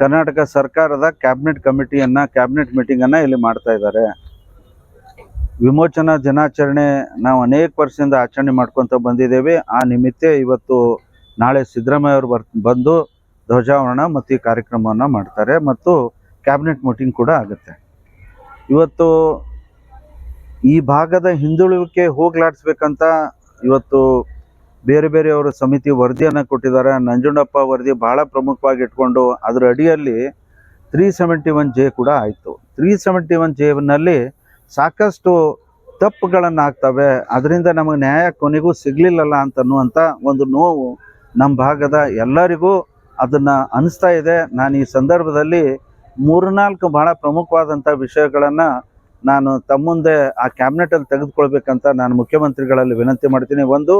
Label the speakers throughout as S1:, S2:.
S1: ಕರ್ನಾಟಕ ಸರ್ಕಾರದ cabinet ಕಮಿಟಿಯನ್ನ cabinet ಮೀಟಿಂಗನ್ನು ಇಲ್ಲಿ ಮಾಡ್ತಾ ಇದ್ದಾರೆ. ವಿಮೋಚನಾ ದಿನಾಚರಣೆ ನಾವು ಅನೇಕ ವರ್ಷದಿಂದ ಆಚರಣೆ ಮಾಡ್ಕೊಂತ ಬಂದಿದ್ದೇವೆ. ಆ ನಿಮಿತ್ತ ಇವತ್ತು ನಾಳೆ ಸಿದ್ದರಾಮಯ್ಯ ಅವರು ಬಂದು ಧ್ವಜಾವರಣ ಮತ್ತು ಈ ಕಾರ್ಯಕ್ರಮವನ್ನು ಮಾಡ್ತಾರೆ ಮತ್ತು ಕ್ಯಾಬಿನೆಟ್ ಮೀಟಿಂಗ್ ಕೂಡ ಆಗುತ್ತೆ. ಇವತ್ತು ಈ ಭಾಗದ ಹಿಂದುಳಿವಿಕೆ ಹೋಗ್ಲಾಡಿಸ್ಬೇಕಂತ ಇವತ್ತು ಬೇರೆ ಬೇರೆಯವರು ಸಮಿತಿ ವರದಿಯನ್ನು ಕೊಟ್ಟಿದ್ದಾರೆ. ನಂಜುಂಡಪ್ಪ ವರದಿ ಬಹಳ ಪ್ರಮುಖವಾಗಿ ಇಟ್ಕೊಂಡು ಅದರ ಅಡಿಯಲ್ಲಿ ತ್ರೀ ಸೆವೆಂಟಿ ಒನ್ ಜೆ ಕೂಡ ಆಯಿತು. ತ್ರೀ ಸೆವೆಂಟಿ ಒನ್ ಜೆನಲ್ಲಿ ಸಾಕಷ್ಟು ತಪ್ಪುಗಳನ್ನು ಆಗ್ತವೆ. ಅದರಿಂದ ನಮಗೆ ನ್ಯಾಯ ಕೊನೆಗೂ ಸಿಗಲಿಲ್ಲಲ್ಲ ಅಂತ ಅನ್ನುವಂಥ ಒಂದು ನೋವು ನಮ್ಮ ಭಾಗದ ಎಲ್ಲರಿಗೂ ಅದನ್ನು ಅನಿಸ್ತಾ ಇದೆ. ನಾನು ಈ ಸಂದರ್ಭದಲ್ಲಿ ಮೂರ್ನಾಲ್ಕು ಬಹಳ ಪ್ರಮುಖವಾದಂಥ ವಿಷಯಗಳನ್ನು ನಾನು ತಮ್ಮ ಮುಂದೆ ಆ ಕ್ಯಾಬಿನೆಟಲ್ಲಿ ತೆಗೆದುಕೊಳ್ಬೇಕಂತ ನಾನು ಮುಖ್ಯಮಂತ್ರಿಗಳಲ್ಲಿ ವಿನಂತಿ ಮಾಡ್ತೀನಿ. ಒಂದು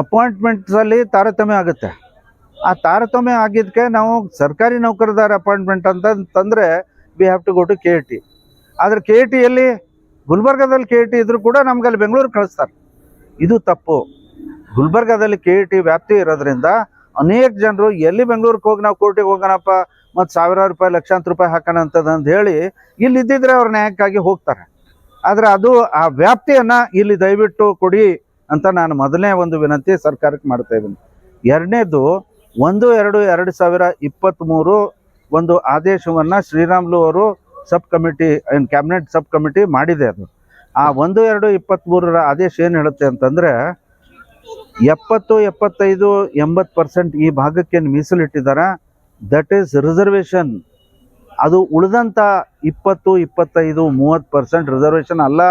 S1: ಅಪಾಯಿಂಟ್ಮೆಂಟ್ಸಲ್ಲಿ ತಾರತಮ್ಯ ಆಗುತ್ತೆ. ಆ ತಾರತಮ್ಯ ಆಗಿದ್ದಕ್ಕೆ ನಾವು ಸರ್ಕಾರಿ ನೌಕರದಾರ ಅಪಾಯಿಂಟ್ಮೆಂಟ್ ಅಂತ ತಂದರೆ we have to go to K T ಆದರೆ ಕೆ ಟಿಯಲ್ಲಿ ಗುಲ್ಬರ್ಗಾದಲ್ಲಿ ಕೆ ಟಿ ಇದ್ರೂ ಕೂಡ ನಮ್ಗೆ ಅಲ್ಲಿ ಬೆಂಗಳೂರು ಕಳಿಸ್ತಾರೆ. ಇದು ತಪ್ಪು. ಗುಲ್ಬರ್ಗಾದಲ್ಲಿ ಕೆ ಟಿ ವ್ಯಾಪ್ತಿ ಇರೋದ್ರಿಂದ ಅನೇಕ ಜನರು ಎಲ್ಲಿ ಬೆಂಗಳೂರಿಗೆ ಹೋಗಿ ನಾವು ಕೋರ್ಟಿಗೆ ಹೋಗೋಣಪ್ಪ, ಮತ್ತು ಸಾವಿರಾರು ರೂಪಾಯಿ, ಲಕ್ಷಾಂತರ ರೂಪಾಯಿ ಹಾಕೋಣ ಅಂತ ಹೇಳಿ ಇಲ್ಲಿ ಇದ್ದಿದ್ರೆ ಅವ್ರ ನ್ಯಾಯಕ್ಕಾಗಿ ಹೋಗ್ತಾರೆ. ಆದರೆ ಅದು ಆ ವ್ಯಾಪ್ತಿಯನ್ನು ಇಲ್ಲಿ ದಯವಿಟ್ಟು ಕೊಡಿ. ಅಂತ ನಾನು ಮೊದಲನೇ ಒಂದು ವಿನಂತಿ ಸರ್ಕಾರಕ್ಕೆ ಮಾಡ್ತಾ ಇದ್ದೀನಿ. ಎರಡನೇದು, ಒಂದು, ಎರಡು ಎರಡು ಸಾವಿರ ಇಪ್ಪತ್ತ್ಮೂರು ಒಂದು ಆದೇಶವನ್ನು ಶ್ರೀರಾಮ್ಲು ಅವರು ಸಬ್ ಕಮಿಟಿ, ಏನು ಕ್ಯಾಬಿನೆಟ್ ಸಬ್ ಕಮಿಟಿ ಮಾಡಿದೆ ಅದು. ಆ ಒಂದು, ಎರಡು ಇಪ್ಪತ್ತ್ಮೂರರ ಆದೇಶ ಏನು ಹೇಳುತ್ತೆ ಅಂತಂದರೆ, ಎಪ್ಪತ್ತು, ಎಪ್ಪತ್ತೈದು, ಎಂಬತ್ತು ಪರ್ಸೆಂಟ್ ಈ ಭಾಗಕ್ಕೆ ಮೀಸಲಿಟ್ಟಿದ್ದಾರೆ ದಟ್ ಈಸ್ ರಿಸರ್ವೇಷನ್ ಅದು ಉಳಿದಂಥ ಇಪ್ಪತ್ತು, ಇಪ್ಪತ್ತೈದು, ಮೂವತ್ತು ಪರ್ಸೆಂಟ್ ರಿಸರ್ವೇಷನ್ ಅಲ್ಲ.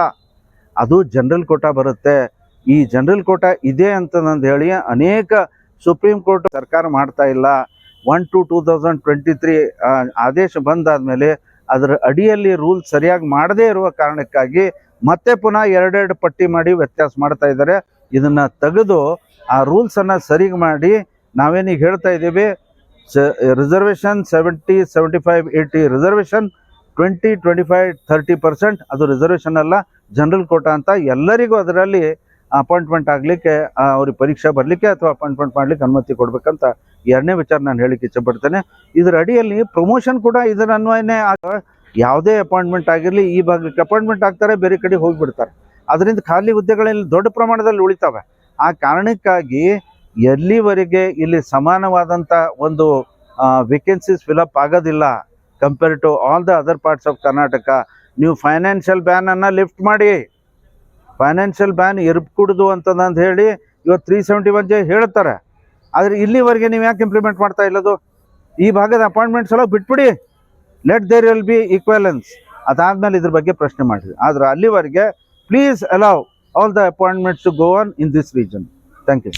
S1: ಅದು ಜನರಲ್ ಕೋಟಾ ಬರುತ್ತೆ. ಈ ಜನರಲ್ ಕೋಟ ಇದೆ ಅಂತ ನಂದು ಹೇಳಿ ಅನೇಕ ಸುಪ್ರೀಂ ಕೋರ್ಟ್ ಸರ್ಕಾರ ಮಾಡ್ತಾ ಇಲ್ಲ. One two two thousand twenty three ಆದೇಶ ಬಂದಾದಮೇಲೆ ಅದರ ಅಡಿಯಲ್ಲಿ ರೂಲ್ ಸರಿಯಾಗಿ ಮಾಡದೇ ಇರುವ ಕಾರಣಕ್ಕಾಗಿ ಮತ್ತೆ ಪುನಃ ಎರಡೆರಡು ಪಟ್ಟಿ ಮಾಡಿ ವ್ಯತ್ಯಾಸ ಮಾಡ್ತಾ ಇದ್ದಾರೆ. ಇದನ್ನು ತೆಗೆದು ಆ ರೂಲ್ಸನ್ನು ಸರಿಗೆ ಮಾಡಿ ನಾವೇನೀಗ ಹೇಳ್ತಾ ಇದ್ದೀವಿ reservation seventy seventy five eighty reservation, twenty twenty five thirty percent ಅದು ರಿಸರ್ವೇಷನ್ ಅಲ್ಲ, ಜನರಲ್ ಕೋಟಾ ಅಂತ ಎಲ್ಲರಿಗೂ ಅದರಲ್ಲಿ ಅಪಾಯಿಂಟ್ಮೆಂಟ್ ಆಗಲಿಕ್ಕೆ ಅವ್ರಿಗೆ ಪರೀಕ್ಷೆ ಬರಲಿಕ್ಕೆ ಅಥವಾ ಅಪಾಯಿಂಟ್ಮೆಂಟ್ ಮಾಡಲಿಕ್ಕೆ ಅನುಮತಿ ಕೊಡಬೇಕಂತ ಎರಡನೇ ವಿಚಾರ ನಾನು ಹೇಳಿಕ್ಕೆ ಇಚ್ಛಪಡ್ತೇನೆ ಇದರ ಅಡಿಯಲ್ಲಿ ಪ್ರಮೋಷನ್ ಕೂಡ ಇದರ ಅನ್ವಯನೇ ಆಗ ಯಾವುದೇ ಅಪಾಯಿಂಟ್ಮೆಂಟ್ ಆಗಿರಲಿ, ಈ ಭಾಗಕ್ಕೆ ಅಪಾಯಿಂಟ್ಮೆಂಟ್ ಆಗ್ತಾರೆ, ಬೇರೆ ಕಡೆ ಹೋಗಿಬಿಡ್ತಾರೆ. ಅದರಿಂದ ಖಾಲಿ ಹುದ್ದೆಗಳಲ್ಲಿ ದೊಡ್ಡ ಪ್ರಮಾಣದಲ್ಲಿ ಉಳಿತಾವೆ. ಆ ಕಾರಣಕ್ಕಾಗಿ ಎಲ್ಲಿವರೆಗೆ ಇಲ್ಲಿ ಸಮಾನವಾದಂಥ ಒಂದು ವೇಕೆನ್ಸೀಸ್ ಫಿಲಪ್ ಆಗೋದಿಲ್ಲ compare to all the other parts of Karnataka ನೀವು ಫೈನಾನ್ಷಿಯಲ್ ಬ್ಯಾನನ್ನು ಲಿಫ್ಟ್ ಮಾಡಿ. ಫೈನಾನ್ಷಿಯಲ್ ಬ್ಯಾನ್ ಇರ್ಕೂಡ್ದು ಅಂತಂದು ಹೇಳಿ ಇವತ್ತು ತ್ರೀ ಸೆವೆಂಟಿ ಒನ್ ಜೆ ಹೇಳ್ತಾರೆ. ಆದರೆ ಇಲ್ಲಿವರೆಗೆ ನೀವು ಯಾಕೆ ಇಂಪ್ಲಿಮೆಂಟ್ ಮಾಡ್ತಾ ಇಲ್ಲದು? ಈ ಭಾಗದ ಅಪಾಯಿಂಟ್ಮೆಂಟ್ಸ್ ಎಲ್ಲ ಬಿಟ್ಬಿಡಿ. Let there will be equivalence ಅದಾದಮೇಲೆ ಇದ್ರ ಬಗ್ಗೆ ಪ್ರಶ್ನೆ ಮಾಡಿಸಿ ಆದರೆ ಅಲ್ಲಿವರೆಗೆ please allow all the appointments to go on in this region thank you